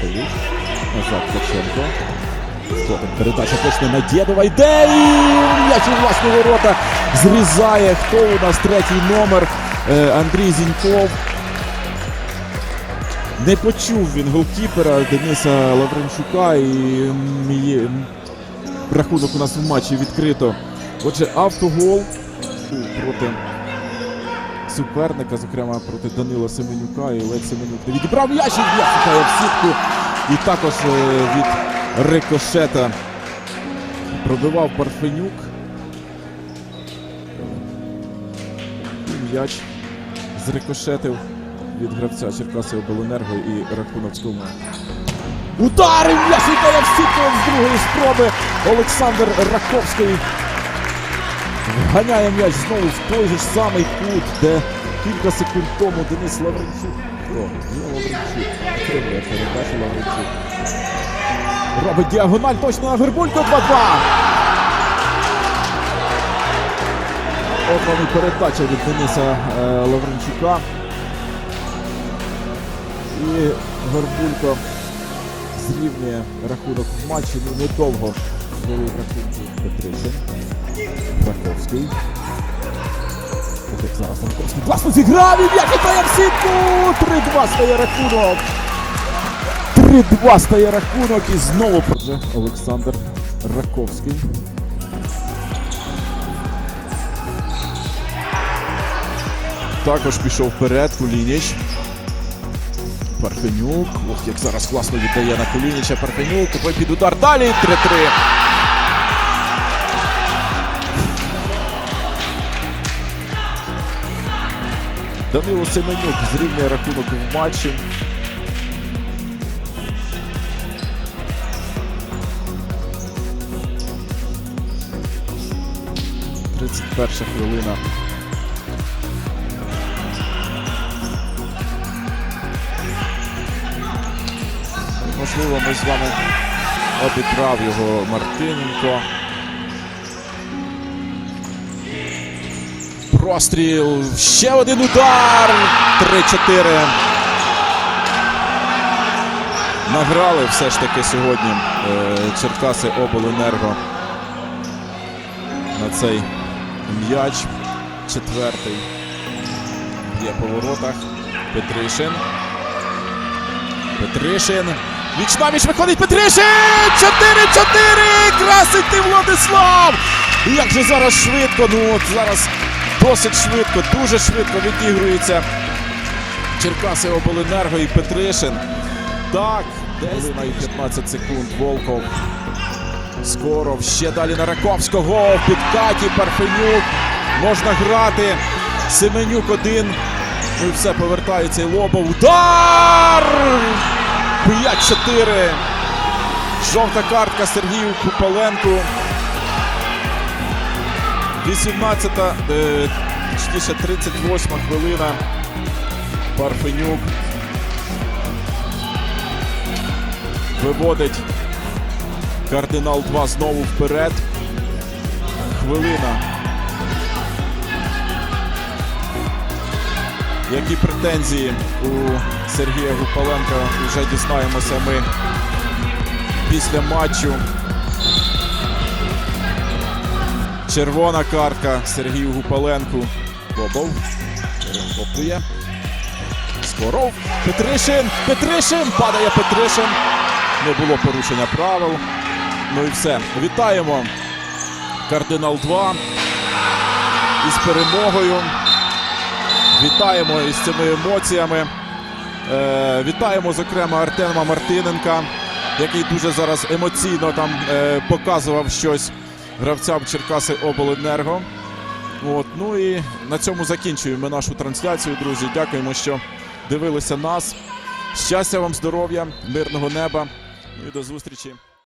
Шевчук. Назад Ткаченко. Скотом передача точно на Дєдова. Йде і м'яч у ворота зрізає. Хто у нас третій номер? Е, Андрій Зіньков. Не почув він голкіпера Дениса Лавренчука і є, рахунок у нас в матчі відкрито. Отже, автогол проти суперника, зокрема проти Данила Семенюка і Олег Семенюк не відібрав м'яч і м'яч в сітку. І також е, від рикошета пробивав Парфенюк. І м'яч зрикошетив від гравця Черкаси Обленерго і рахунок стума. Удари м'яч вітає в сітку з другої спроби. Олександр Раковський вганяє м'яч знову в той же ж самий кут, де кілька секунд тому Денис Лавренчук. О, не Лавренчук. Отримує передачу Лавренчук. Робить діагональ точно на Вербулько 2-2. От вам і передача від Дениса е, Лавренчука. І Горбулько зрівнює рахунок в матчі. Ну недовго вели рахунки Петришин. Раковський. Ось як зараз Раковський класно зіграв і м'яч вітає в сітку! 3-2 стає рахунок. 3-2 стає рахунок і знову вже Олександр Раковський. Також пішов вперед Кулініч. Парфенюк. Ох, як зараз класно віддає на Кулініча Парфенюк. Купив під удар. Далі 3-3. Данило Семенюк зрівнює рахунок в матчі. Тридцять перша хвилина. Можливо, ми з вами обікрав його Мартиненко. Простріл. Ще один удар. 3-4. Награли все ж таки сьогодні е, Черкаси Обленерго на цей м'яч. Четвертий. Є по воротах. Петришин. Петришин. Віч на віч виходить Петришин! 4-4! Красить ти Владислав! І Як же зараз швидко, ну от зараз досить швидко, дуже швидко відігрується Черкаси Обленерго і Петришин. Так, десь на 15 секунд Волков. Скоров ще далі на Раковського. В підкаті Парфенюк. Можна грати. Семенюк один. Ну і все, повертається і Лобов. Удар! 5-4. Жовта картка Сергію Купаленку. 18, е, точніше 38 хвилина. Парфенюк виводить кардинал 2 знову вперед. Хвилина. Які претензії у Сергія Гупаленка вже дізнаємося ми після матчу. Червона картка Сергію Гупаленку. Бобов. Перехоплює. Скоров. Петришин. Петришин. Падає Петришин. Не було порушення правил. Ну і все. Вітаємо. Кардинал 2 із перемогою. Вітаємо із цими емоціями. Е, вітаємо, зокрема, Артема Мартиненка, який дуже зараз емоційно там е, показував щось гравцям Черкаси Обленерго. От, ну і на цьому закінчуємо нашу трансляцію, друзі. Дякуємо, що дивилися нас. Щастя вам, здоров'я, мирного неба. Ну і до зустрічі.